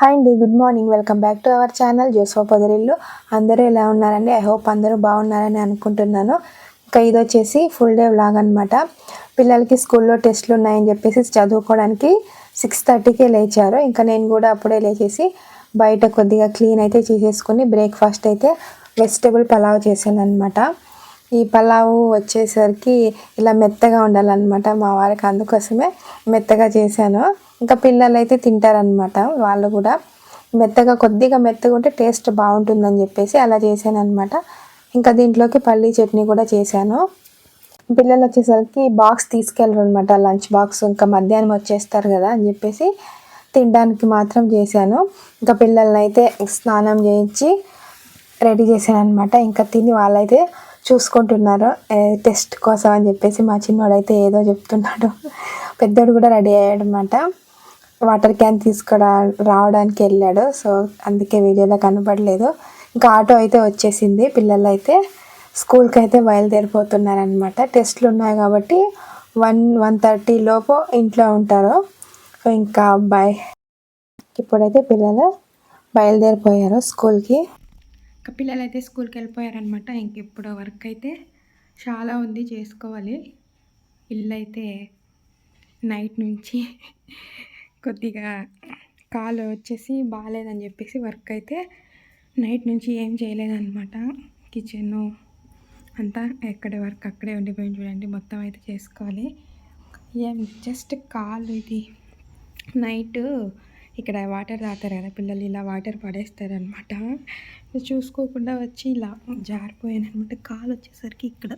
Hi అండి good morning welcome back to our channel Josepha Podarillu అందరూ ఎలా ఉన్నారండి? ఐ హోప్ అందరూ బాగున్నారని అనుకుంటున్నాను. ఇంకా ఇది వచ్చేసి ఫుల్ డే వ్లాగ్ అనమాట పిల్లలకి స్కూల్లో టెస్ట్లు ఉన్నాయని చెప్పేసి చదువుకోవడానికి సిక్స్ థర్టీకే లేచారు. ఇంకా నేను కూడా అప్పుడే లేచేసి బయట కొద్దిగా క్లీన్ అయితే చేసేసుకుని బ్రేక్ఫాస్ట్ అయితే వెజిటేబుల్ పలావ్ చేశాను అనమాట ఈ పలావు వచ్చేసరికి ఇలా మెత్తగా ఉండాలన్నమాట మా వారికి. అందుకోసమే మెత్తగా చేశాను. ఇంకా పిల్లలు అయితే తింటారనమాట వాళ్ళు కూడా మెత్తగా కొద్దిగా మెత్తగా ఉంటే టేస్ట్ బాగుంటుందని చెప్పేసి అలా చేశాను అనమాట ఇంకా దీంట్లోకి పల్లీ చట్నీ కూడా చేశాను. పిల్లలు వచ్చేసరికి బాక్స్ తీసుకెళ్ళరు అనమాట లంచ్ బాక్స్. ఇంకా మధ్యాహ్నం వచ్చేస్తారు కదా అని చెప్పేసి తినడానికి మాత్రం చేశాను. ఇంకా పిల్లల్ని అయితే స్నానం చేయించి రెడీ చేశాను అనమాట ఇంకా తిని వాళ్ళైతే చూసుకుంటున్నారు టెస్ట్ కోసం అని చెప్పేసి మా చిన్నోడైతే ఏదో చెప్తున్నాడు. పెద్దోడు కూడా రెడీ అయ్యాడు అనమాట వాటర్ క్యాన్ తీసుకురా రావడానికి వెళ్ళాడు. సో అందుకే వీడియోలో కనపడలేదు. ఇంకా ఆటో అయితే వచ్చేసింది. పిల్లలు అయితే స్కూల్కి అయితే బయలుదేరిపోతున్నారనమాట టెస్ట్లు ఉన్నాయి కాబట్టి వన్ వన్ థర్టీ లోపు ఇంట్లో ఉంటారు. సో ఇంకా బయ ఇప్పుడైతే పిల్లలు బయలుదేరిపోయారు స్కూల్కి. ఇంకా పిల్లలు అయితే స్కూల్కి వెళ్ళిపోయారనమాట ఇంక ఇప్పుడు వర్క్ అయితే చాలా ఉంది చేసుకోవాలి. ఇల్లు అయితే నైట్ నుంచి కొద్దిగా కాలు వచ్చేసి బాగాలేదని చెప్పేసి వర్క్ అయితే నైట్ నుంచి ఏం చేయలేదన్నమాట. కిచెన్ అంతా ఎక్కడే వర్క్ అక్కడే ఉండిపోయింది చూడండి మొత్తం అయితే చేసుకోవాలి. ఏం జస్ట్ కాలు ఇది. నైట్ ఇక్కడ వాటర్ తాగుతారు కదా పిల్లలు ఇలా వాటర్ పడేస్తారనమాట చూసుకోకుండా వచ్చి ఇలా జారిపోయాను అనమాట కాలు వచ్చేసరికి ఇక్కడ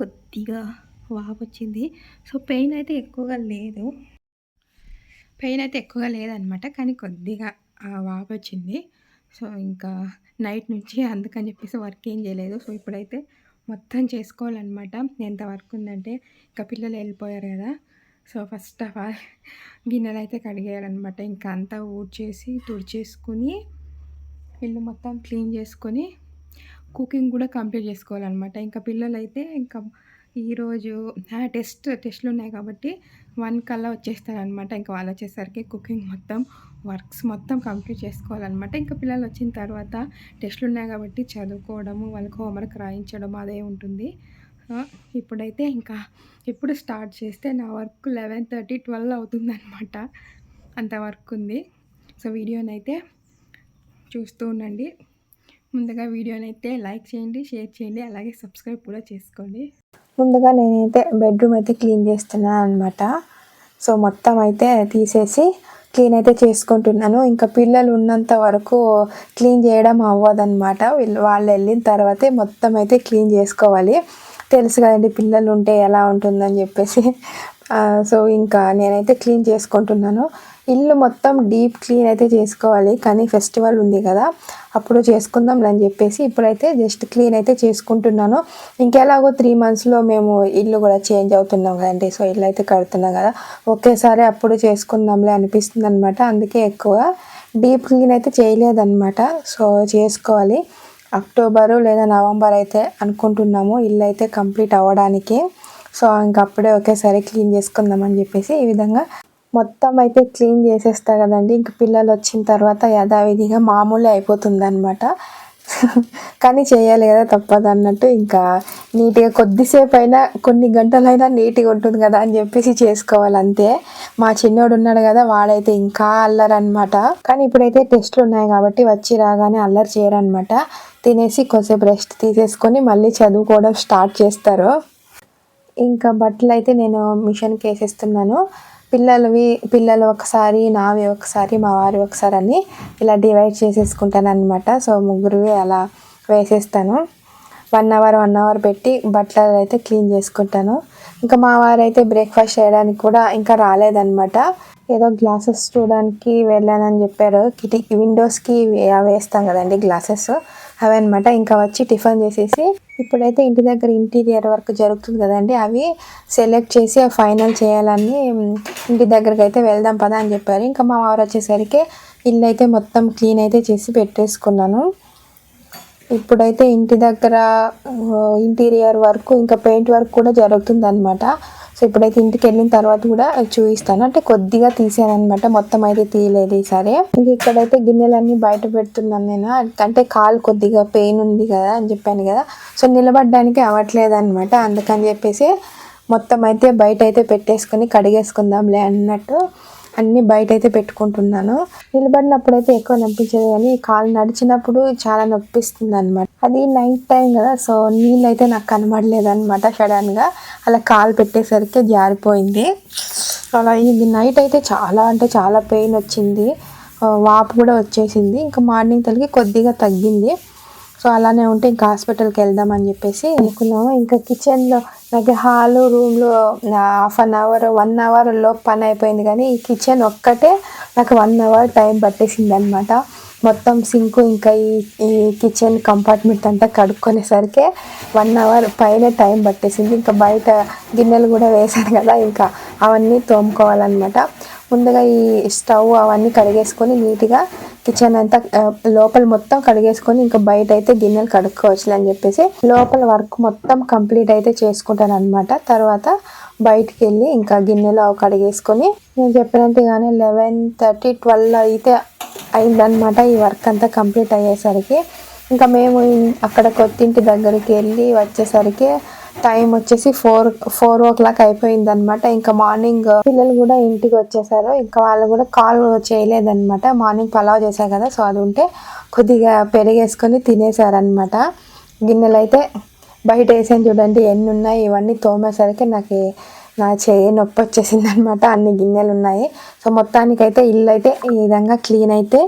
కొద్దిగా వాపు వచ్చింది. సో పెయిన్ అయితే ఎక్కువగా లేదు. పెయిన్ అయితే ఎక్కువగా లేదనమాట. కానీ కొద్దిగా వాపు వచ్చింది సో ఇంకా నైట్ నుంచి అందుకని చెప్పేసి వర్క్ ఏం చేయలేదు. సో ఇప్పుడైతే మొత్తం చేసుకోవాలన్నమాట ఎంత వర్క్ ఉందంటే ఇంకా పిల్లలు వెళ్ళిపోయారు కదా. సో ఫస్ట్ ఆఫ్ ఆల్ గిన్నెలు అయితే కడిగేయాలన్నమాట ఇంకా అంతా ఊడ్చేసి తుడిచేసుకుని ఇల్లు మొత్తం క్లీన్ చేసుకొని కుకింగ్ కూడా కంప్లీట్ చేసుకోవాలన్నమాట ఇంకా పిల్లలు అయితే ఇంకా ఈరోజు టెస్ట్ టెస్ట్లు ఉన్నాయి కాబట్టి వన్ కల్లా వచ్చేస్తారనమాట ఇంకా వాళ్ళు వచ్చేసరికి కుకింగ్ మొత్తం వర్క్స్ మొత్తం కంప్లీట్ చేసుకోవాలన్నమాట. ఇంకా పిల్లలు వచ్చిన తర్వాత టెస్ట్లు ఉన్నాయి కాబట్టి చదువుకోవడము వాళ్ళకి హోంవర్క్ రాయించడం అదే ఉంటుంది. ఇప్పుడైతే ఇంకా ఇప్పుడు స్టార్ట్ చేస్తే నా వర్క్ లెవెన్ థర్టీ ట్వెల్వ్ అవుతుందన్నమాట. అంత వర్క్ ఉంది. సో వీడియోనైతే చూస్తూ ఉండండి. ముందుగా వీడియోనైతే లైక్ చేయండి షేర్ చేయండి అలాగే సబ్స్క్రైబ్ కూడా చేసుకోండి. ముందుగా నేనైతే బెడ్రూమ్ అయితే క్లీన్ చేస్తున్నాను అనమాట సో మొత్తం అయితే తీసేసి క్లీన్ అయితే చేసుకుంటున్నాను. ఇంకా పిల్లలు ఉన్నంత వరకు క్లీన్ చేయడం అవ్వదన్నమాట. వీళ్ళు వాళ్ళు వెళ్ళిన తర్వాతే మొత్తం అయితే క్లీన్ చేసుకోవాలి. తెలుసు కదండి పిల్లలు ఉంటే ఎలా ఉంటుందని చెప్పేసి. సో ఇంకా నేనైతే క్లీన్ చేసుకుంటున్నాను. ఇల్లు మొత్తం డీప్ క్లీన్ అయితే చేసుకోవాలి. కానీ ఫెస్టివల్ ఉంది కదా అప్పుడు చేసుకుందాం అని చెప్పేసి ఇప్పుడైతే జస్ట్ క్లీన్ అయితే చేసుకుంటున్నాను. ఇంకెలాగో త్రీ మంత్స్లో మేము ఇల్లు కూడా చేంజ్ అవుతున్నాం కదండి. సో ఇల్లు అయితే కడుతున్నాం కదా. ఒకేసారి అప్పుడు చేసుకుందాంలే అనిపిస్తుంది అనమాట అందుకే ఎక్కువ డీప్ క్లీన్ అయితే చేయలేదన్నమాట. సో చేసుకోవాలి. అక్టోబరు లేదా నవంబర్ అయితే అనుకుంటున్నాము. ఇల్లు అయితే కంప్లీట్ అవ్వడానికి. సో ఇంకప్పుడే ఒకేసారి క్లీన్ చేసుకుందామని చెప్పేసి ఈ విధంగా మొత్తం అయితే క్లీన్ చేసేస్తా కదండి. ఇంక పిల్లలు వచ్చిన తర్వాత యథావిధిగా మామూలే అయిపోతుంది అనమాట కానీ చేయాలి కదా తప్పదు అన్నట్టు ఇంకా నీట్గా కొద్దిసేపు అయినా కొన్ని గంటలైనా నీట్గా ఉంటుంది కదా అని చెప్పేసి చేసుకోవాలి అంతే మా చిన్నోడు ఉన్నాడు కదా వాడైతే ఇంకా అల్లరనమాట కానీ ఇప్పుడైతే టెస్ట్లు ఉన్నాయి కాబట్టి వచ్చి రాగానే అల్లరి చేయరనమాట తినేసి కొద్దిసేపు రెస్ట్ తీసేసుకొని మళ్ళీ చదువుకోవడం స్టార్ట్ చేస్తారు. ఇంకా బట్టలు అయితే నేను మిషన్కి వేసేస్తున్నాను పిల్లలవి పిల్లలు ఒకసారి నావి ఒకసారి మా వారి ఒకసారి అని ఇలా డివైడ్ చేసేసుకుంటాను అనమాట సో ముగ్గురువి అలా వేసేస్తాను. వన్ అవర్ వన్ అవర్ పెట్టి బట్టలు అయితే క్లీన్ చేసుకుంటాను. ఇంకా మా వారు అయితే బ్రేక్ఫాస్ట్ చేయడానికి కూడా ఇంకా రాలేదనమాట ఏదో గ్లాసెస్ చూడడానికి వెళ్ళానని చెప్పారు. కిటికీ విండోస్కి వేస్తాం కదండి గ్లాసెస్ అవి అనమాట ఇంకా వచ్చి టిఫిన్ చేసేసి ఇప్పుడైతే ఇంటి దగ్గర ఇంటీరియర్ వర్క్ జరుగుతుంది కదండి. అవి సెలెక్ట్ చేసి ఫైనల్ చేయాలని ఇంటి దగ్గరికి అయితే వెళ్దాం పదా అని చెప్పారు. ఇంకా మా వారు వచ్చేసరికి ఇల్లు అయితే మొత్తం క్లీన్ అయితే చేసి పెట్టేసుకున్నాను. ఇప్పుడైతే ఇంటి దగ్గర ఇంటీరియర్ వర్క్ ఇంకా పెయింట్ వర్క్ కూడా జరుగుతుంది అనమాట సో ఇప్పుడైతే ఇంటికి వెళ్ళిన తర్వాత కూడా చూపిస్తాను. అంటే కొద్దిగా తీసాను అనమాట మొత్తం అయితే తీయలేదు ఈసారి. ఇంక ఇక్కడైతే గిన్నెలన్నీ బయట పెడుతున్నాను నేను. అంటే కాలు కొద్దిగా పెయిన్ ఉంది కదా అని చెప్పాను కదా. సో నిలబడడానికి అవ్వట్లేదు అనమాట అందుకని చెప్పేసి మొత్తం అయితే బయట అయితే పెట్టేసుకొని కడిగేసుకుందాంలే అన్నట్టు అన్నీ బయట అయితే పెట్టుకుంటున్నాను. నిలబడినప్పుడు అయితే ఎక్కువ నొప్పించేది కానీ కాలు నడిచినప్పుడు చాలా నొప్పిస్తుంది అనమాట అది నైట్ టైం కదా సో నీళ్ళు అయితే నాకు కనబడలేదు అనమాట సడన్గా అలా కాలు పెట్టేసరికి జారిపోయింది. అలా ఇది నైట్ అయితే చాలా అంటే చాలా పెయిన్ వచ్చింది. వాపు కూడా వచ్చేసింది. ఇంకా మార్నింగ్ తల్లికి కొద్దిగా తగ్గింది. సో అలానే ఉంటే ఇంకా హాస్పిటల్కి వెళ్దాం అని చెప్పేసి అనుకున్నాము. ఇంకా కిచెన్లో నాకు హాలు రూమ్లో హాఫ్ అన్ అవర్ వన్ అవర్లో పని అయిపోయింది. కానీ ఈ కిచెన్ ఒక్కటే నాకు వన్ అవర్ టైం పట్టేసింది అనమాట మొత్తం సింక్ ఇంకా ఈ ఈ కిచెన్ కంపార్ట్మెంట్ అంతా కడుక్కునేసరికి వన్ అవర్ పైన టైం పట్టేసింది. ఇంకా బయట గిన్నెలు కూడా వేశాను కదా ఇంకా అవన్నీ తోముకోవాలన్నమాట. ముందుగా ఈ స్టవ్ అవన్నీ కడిగేసుకొని నీట్గా కిచెన్ అంతా లోపల మొత్తం కడిగేసుకొని ఇంకా బయట అయితే గిన్నెలు కడుక్కోవచ్చు అని చెప్పేసి లోపల వర్క్ మొత్తం కంప్లీట్ అయితే చేసుకుంటాను అనమాట తర్వాత బయటికి వెళ్ళి ఇంకా గిన్నెలు అవి కడిగేసుకొని నేను చెప్పినట్టుగానే లెవెన్ థర్టీ ట్వెల్వ్ అయితే అయిందనమాట ఈ వర్క్ అంతా కంప్లీట్ అయ్యేసరికి ఇంకా మేము అక్కడ కొత్తింటి దగ్గరికి వెళ్ళి వచ్చేసరికి టైం వచ్చేసి ఫోర్ ఫోర్ ఓ క్లాక్ అయిపోయింది అనమాట ఇంకా మార్నింగ్ పిల్లలు కూడా ఇంటికి వచ్చేసారు. ఇంకా వాళ్ళు కూడా కాల్ చేయలేదన్నమాట. మార్నింగ్ పలావ్ చేశారు కదా సో అది ఉంటే కొద్దిగా పెరిగేసుకొని తినేసారనమాట గిన్నెలు అయితే బయట వేసాను చూడండి ఎన్ని ఉన్నాయి ఇవన్నీ తోమేసరికి నాకు నా చేయి నొప్పి వచ్చేసింది అనమాట అన్ని గిన్నెలు ఉన్నాయి. సో మొత్తానికైతే ఇల్లు అయితే ఈ విధంగా క్లీన్ అయితే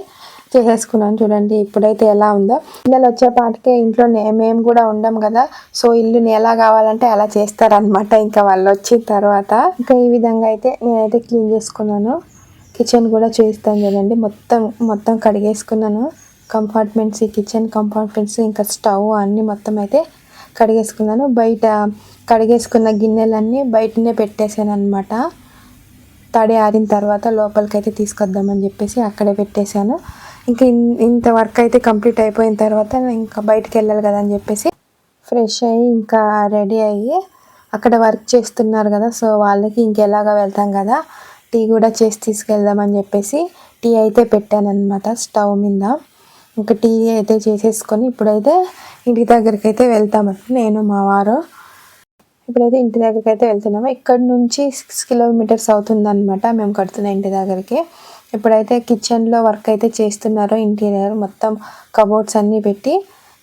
చేసేసుకున్నాను చూడండి. ఇప్పుడైతే ఎలా ఉందో. పిల్లలు వచ్చేపాటికే ఇంట్లో మేము కూడా ఉండం కదా. సో ఇల్లుని ఎలా కావాలంటే అలా చేస్తారనమాట ఇంకా వాళ్ళు వచ్చిన తర్వాత. ఇంకా ఈ విధంగా అయితే నేనైతే క్లీన్ చేసుకున్నాను. కిచెన్ కూడా చేస్తాను చూడండి. మొత్తం మొత్తం కడిగేసుకున్నాను. కంపార్ట్మెంట్స్ ఈ కిచెన్ కంపార్ట్మెంట్స్ ఇంకా స్టవ్ అన్నీ మొత్తం అయితే కడిగేసుకున్నాను. బయట కడిగేసుకున్న గిన్నెలన్నీ బయటనే పెట్టేశాను అనమాట తడి ఆరిన తర్వాత లోపలికైతే తీసుకొద్దామని చెప్పేసి అక్కడే పెట్టేశాను. ఇంకా ఇంత వర్క్ అయితే కంప్లీట్ అయిపోయిన తర్వాత ఇంకా బయటకు వెళ్ళాలి కదా అని చెప్పేసి ఫ్రెష్ అయ్యి ఇంకా రెడీ అయ్యి అక్కడ వర్క్ చేస్తున్నారు కదా సో వాళ్ళకి ఇంకెలాగా వెళ్తాం కదా టీ కూడా చేసి తీసుకెళ్దామని చెప్పేసి టీ అయితే పెట్టానమాట స్టవ్ మీద. ఇంకా టీ అయితే చేసేసుకొని ఇప్పుడైతే ఇంటి దగ్గరికి అయితే వెళ్తామని నేను మా వారు. ఇప్పుడైతే ఇంటి దగ్గరికి అయితే వెళ్తున్నాము. ఇక్కడ నుంచి సిక్స్ కిలోమీటర్స్ అవుతుందన్నమాట మేము కడుతున్న ఇంటి దగ్గరికి. ఇప్పుడైతే కిచెన్లో వర్క్ అయితే చేస్తున్నారో ఇంటీరియర్ మొత్తం కబోర్డ్స్ అన్నీ పెట్టి.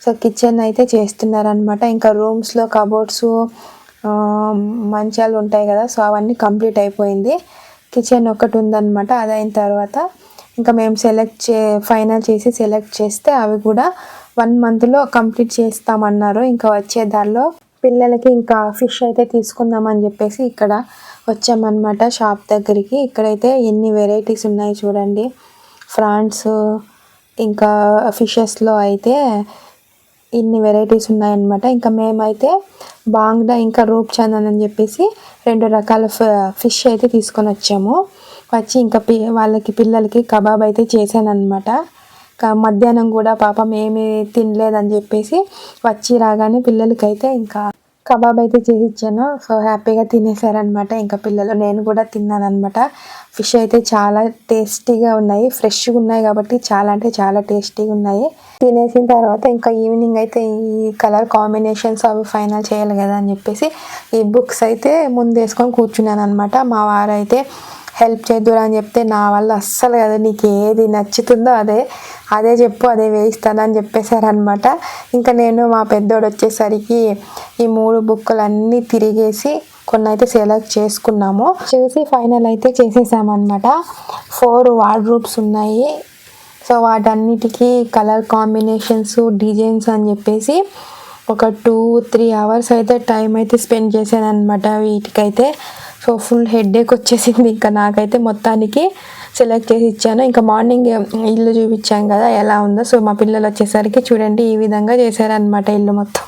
సో కిచెన్ అయితే చేస్తున్నారనమాట ఇంకా రూమ్స్లో కబోర్డ్స్ మంచాలు ఉంటాయి కదా సో అవన్నీ కంప్లీట్ అయిపోయింది. కిచెన్ ఒకటి ఉందన్నమాట అది అయిన తర్వాత ఇంకా మేము సెలెక్ట్ చే ఫైనల్ చేసి సెలెక్ట్ చేస్తే అవి కూడా వన్ మంత్లో కంప్లీట్ చేస్తామన్నారు. ఇంకా వచ్చే దారిలో పిల్లలకి ఇంకా ఫిష్ అయితే తీసుకుందామని చెప్పేసి ఇక్కడ వచ్చామన్నమాట షాప్ దగ్గరికి. ఇక్కడైతే ఎన్ని వెరైటీస్ ఉన్నాయి చూడండి. ఫ్రాన్స్ ఇంకా ఫిషెస్లో అయితే ఇన్ని వెరైటీస్ ఉన్నాయన్నమాట. ఇంకా మేమైతే బాంగ్డా ఇంకా రూప్ చందన్ అని చెప్పేసి రెండు రకాల ఫిష్ అయితే తీసుకొని వచ్చాము. వచ్చి ఇంకా పి వాళ్ళకి పిల్లలకి కబాబ్ అయితే చేశాను అనమాట మధ్యాహ్నం కూడా పాపం ఏమి తినలేదని చెప్పేసి వచ్చి రాగానే పిల్లలకైతే ఇంకా కబాబ్ అయితే చేసి ఇచ్చాను. సో హ్యాపీగా తినేసారనమాట ఇంకా పిల్లలు నేను కూడా తిన్నాను అనమాట ఫిష్ అయితే చాలా టేస్టీగా ఉన్నాయి. ఫ్రెష్గా ఉన్నాయి కాబట్టి చాలా అంటే చాలా టేస్టీగా ఉన్నాయి. తినేసిన తర్వాత ఇంకా ఈవినింగ్ అయితే ఈ కలర్ కాంబినేషన్స్ అవి ఫైనల్ చేయాలి కదా అని చెప్పేసి ఈ బుక్స్ అయితే ముందు వేసుకొని కూర్చున్నాను అనమాట మా వారైతే హెల్ప్ చేద్దురా అని చెప్తే నా వల్ల అస్సలు కదా. నీకు ఏది నచ్చుతుందో అదే. అదే చెప్పు అదే వేయిస్తానని చెప్పేశారనమాట ఇంకా నేను మా పెద్దోడు వచ్చేసరికి ఈ మూడు బుక్కులు అన్నీ తిరిగేసి కొన్ని అయితే సెలెక్ట్ చేసుకున్నాము. చూసి ఫైనల్ అయితే చేసేసామన్నమాట. ఫోర్ వార్డ్రూప్స్ ఉన్నాయి. సో వాటన్నిటికీ కలర్ కాంబినేషన్స్ డిజైన్స్ అని చెప్పేసి ఒక టూ త్రీ అవర్స్ అయితే టైం అయితే స్పెండ్ చేశాను అనమాట వీటికైతే. సో ఫుల్ హెడేక్ వచ్చేసింది ఇంకా నాకైతే మొత్తానికి సెలెక్ట్ చేసి ఇచ్చాను. ఇంకా మార్నింగ్ ఇల్లు చూపించాం కదా ఎలా ఉందో. సో మా పిల్లలు వచ్చేసరికి చూడండి ఈ విధంగా చేశారనమాట ఇల్లు మొత్తం.